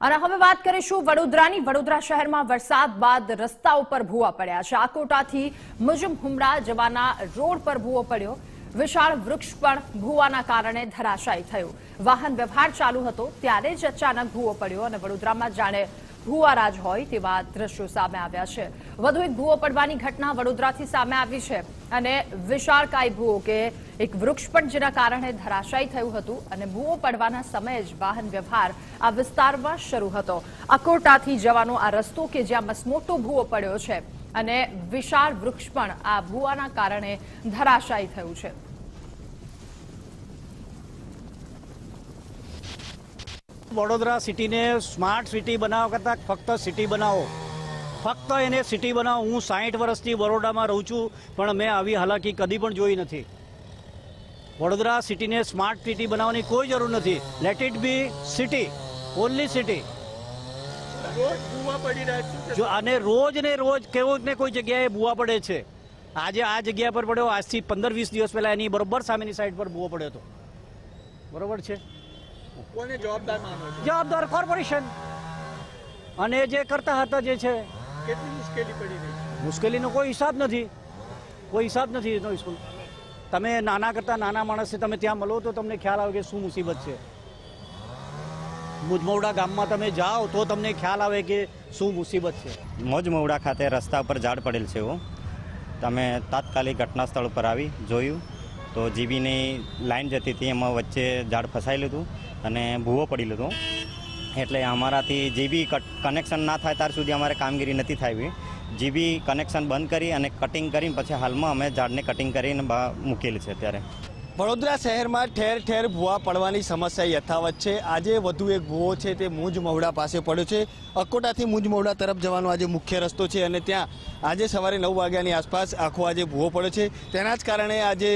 અને હવે વાત કરીશું વડોદરાની. વડોદરા શહેરમાં વરસાદ બાદ રસ્તા ઉપર ભૂવા પડ્યા છે. આકોટાથી મુજમ હુમડા જવાના રોડ પર ભૂવો પડ્યો. વિશાળ વૃક્ષ પણ ભૂવાના કારણે ધરાશાયી થયું. વાહન વ્યવહાર ચાલુ હતો, ત્યારે જ અચાનક ભૂવો પડ્યો અને વડોદરામાં જાણે ભૂવારાજ હોય તેવા દ્રશ્યો સામે આવ્યા છે. વધુ એક ભૂવો પડવાની ઘટના વડોદરાથી સામે આવી છે અને વિશાળકાય ભૂવો કે એક વૃક્ષ પણ જેના કારણે ધરાશાયી થયું હતું અને ભૂવો પડવાના સમયે જ વાહન વ્યવહાર આ વિસ્તારમાં શરૂ હતો. અકોટાથી જવાનો આ રસ્તો કે જ્યાં મસમોટો ભૂવો પડ્યો છે અને વિશાળ વૃક્ષ પણ આ ભૂવાના કારણે ધરાશાયી થયું છે. વડોદરા સિટીને સ્માર્ટ સિટી બનાવવા કરતાં ફક્ત સિટી બનાવો. ફક્ત એને સિટી બનાવો. હું સાહીઠ વર્ષથી બરોડામાં રહું છું પણ મેં આવી હાલાકી કદી પણ જોઈ નથી. વડોદરા સિટીને સ્માર્ટ સિટી બનાવવાની કોઈ જરૂર નથી. Let it be city only city જો અને રોજ ને રોજ કેવો ને કોઈ જગ્યાએ ભૂવા પડે છે. આજે આ જગ્યા પર પડ્યો. આજથી પંદર વીસ દિવસ પહેલાં એની બરોબર સામેની સાઈડ પર બુવો પડ્યો હતો. બરોબર છે? કોને જવાબદાર માનો છો? જવાબદાર કોર્પોરેશન. અને જે કરતા હતા જે છે કેટલી મુશ્કેલી પડી રહી? મુશ્કેલીનો કોઈ હિસાબ નથી. કોઈ હિસાબ નથી એનો સ્કૂલ તમે નાના કરતાં નાના માણસને તમે ત્યાં મળો તો તમને ખ્યાલ આવે કે શું મુસીબત છે. મુજમવડા ગામમાં તમે જાઓ તો તમને ખ્યાલ આવે કે શું મુસીબત છે. મોજમવડા ખાતે રસ્તા પર ઝાડ પડેલ છે એવું. તમે તાત્કાલિક ઘટના સ્થળ પર આવી જોયું. તો જીબીની લાઈન જતી હતી એમાં વચ્ચે ઝાડ ફસાયેલું હતું. અને ભૂવો પડી લીધો. એટલે અમારાથી જીબી કનેક્શન ના થાય ત્યાર સુધી અમારે કામગીરી નથી થઈ જીબી કનેક્શન બંધ કરી અને કટિંગ કરીને પછી હાલમાં અમે ઝાડને કટિંગ કરીને મૂકેલી છે અત્યારે. વડોદરા શહેરમાં ઠેર ઠેર ભૂવા પડવાની સમસ્યા યથાવત છે. આજે વધુ એક ભૂવો છે તે મુજ મહુડા પાસે પડ્યો છે. અકોટાથી મુજ મહુડા તરફ જવાનો આજે મુખ્ય રસ્તો છે અને ત્યાં આજે સવારે નવ વાગ્યાની આસપાસ આખો આજે ભૂવો પડ્યો છે. તેના જ કારણે આજે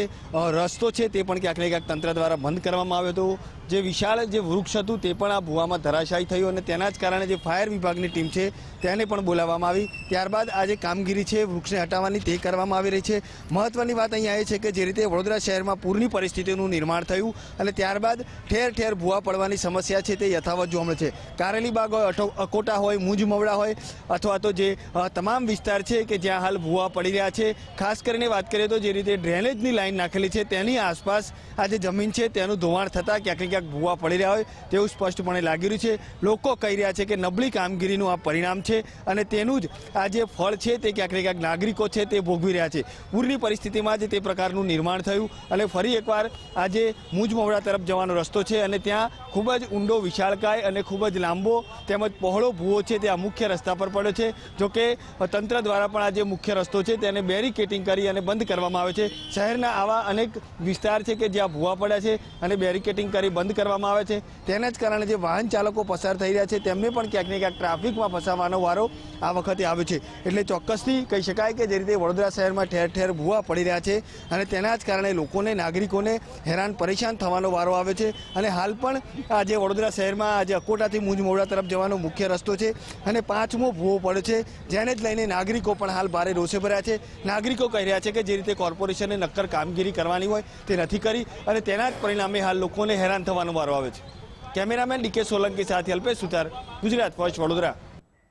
રસ્તો છે તે પણ ક્યાંક ને ક્યાંક તંત્ર દ્વારા બંધ કરવામાં આવ્યો હતો. જે વિશાળ જે વૃક્ષ હતું તે પણ આ ભૂવામાં ધરાશાયી થયું અને તેના જ કારણે જે ફાયર વિભાગની ટીમ છે તેને પણ બોલાવવામાં આવી. ત્યારબાદ આ જે કામગીરી છે વૃક્ષને હટાવવાની તે કરવામાં આવી રહી છે. મહત્વની વાત અહીંયા એ છે કે જે રીતે વડોદરા શહેરમાં પૂરની પરિસ્થિતિનું નિર્માણ થયું અને ત્યારબાદ ઠેર ઠેર ભૂવા પડવાની સમસ્યા છે તે યથાવત જોવા મળે છે. કારેલીબાગ હોય અકોટા હોય મુજ મવડા હોય અથવા તો જે તમામ વિસ્તાર છે કે જ્યાં હાલ ભૂવા પડી રહ્યા છે. ખાસ કરીને વાત કરીએ તો જે રીતે ડ્રેનેજની લાઈન નાખેલી છે તેની આસપાસ આ જે જમીન છે તેનું ધોવાણ થતાં ક્યાંક ને ક્યાંક ભૂવા પડી રહ્યા હોય તેવું સ્પષ્ટપણે લાગી રહ્યું છે. લોકો કહી રહ્યા છે કે નબળી કામગીરીનું આ પરિણામ છે અને તેનું જ આ જે ફળ છે તે ક્યાંક ક્યાંક નાગરિકો છે તે ભોગવી રહ્યા છે. પૂરની પરિસ્થિતિમાં જ તે પ્રકારનું નિર્માણ થયું અને ફરી એકવાર આજે મુજ મવડા તરફ જવાનો રસ્તો છે અને ત્યાં ખૂબ જ ઊંડો વિશાળકાય અને ખૂબ જ લાંબો તેમજ પહોળો ભૂવો છે તે આ મુખ્ય રસ્તા પર પડ્યો છે. જોકે તંત્ર દ્વારા પણ આ જે મુખ્ય રસ્તો છે તેને બેરિકેટિંગ કરી અને બંધ કરવામાં આવે છે. શહેરના આવા અનેક વિસ્તાર છે કે જ્યાં ભૂવા પડ્યા છે અને બેરિકેટિંગ કરી બંધ કરવામાં આવે છે. તેના જ કારણે જે વાહન ચાલકો પસાર થઈ રહ્યા છે, તેમને પણ ક્યાંક ને ક્યાંક ટ્રાફિકમાં ફસાવાનો વારો આ વખતે આવ્યો છે. એટલે ચોક્કસથી કહી શકાય કે જે રીતે વડોદરા શહેરમાં ઠેર ઠેર ભૂવા પડી રહ્યા છે અને તેના જ કારણે લોકોને, નાગરિકોને હેરાન, પરેશાન થવાનો વારો આવે છે. અને હાલ પણ આજે વડોદરા શહેરમાં આજે અકોટાથી મુજ તરફ જવાનો મુખ્ય રસ્તો છે અને પાંચમો ભૂવો પડ્યો છે. જેને જ લઈને નાગરિકો પણ હાલ ભારે રોષે ભર્યા છે. નાગરિકો કહી રહ્યા છે કે જે રીતે કોર્પોરેશને નક્કર કામગીરી કરવાની હોય તે નથી કરી અને તેના જ પરિણામે હાલ લોકોને હેરાન થવાનો વારો આવે છે. કેમેરામેન ડીકે સોલંકી સાથે અલ્પેશ સુથાર ગુજરાત ફર્સ્ટ વડોદરા.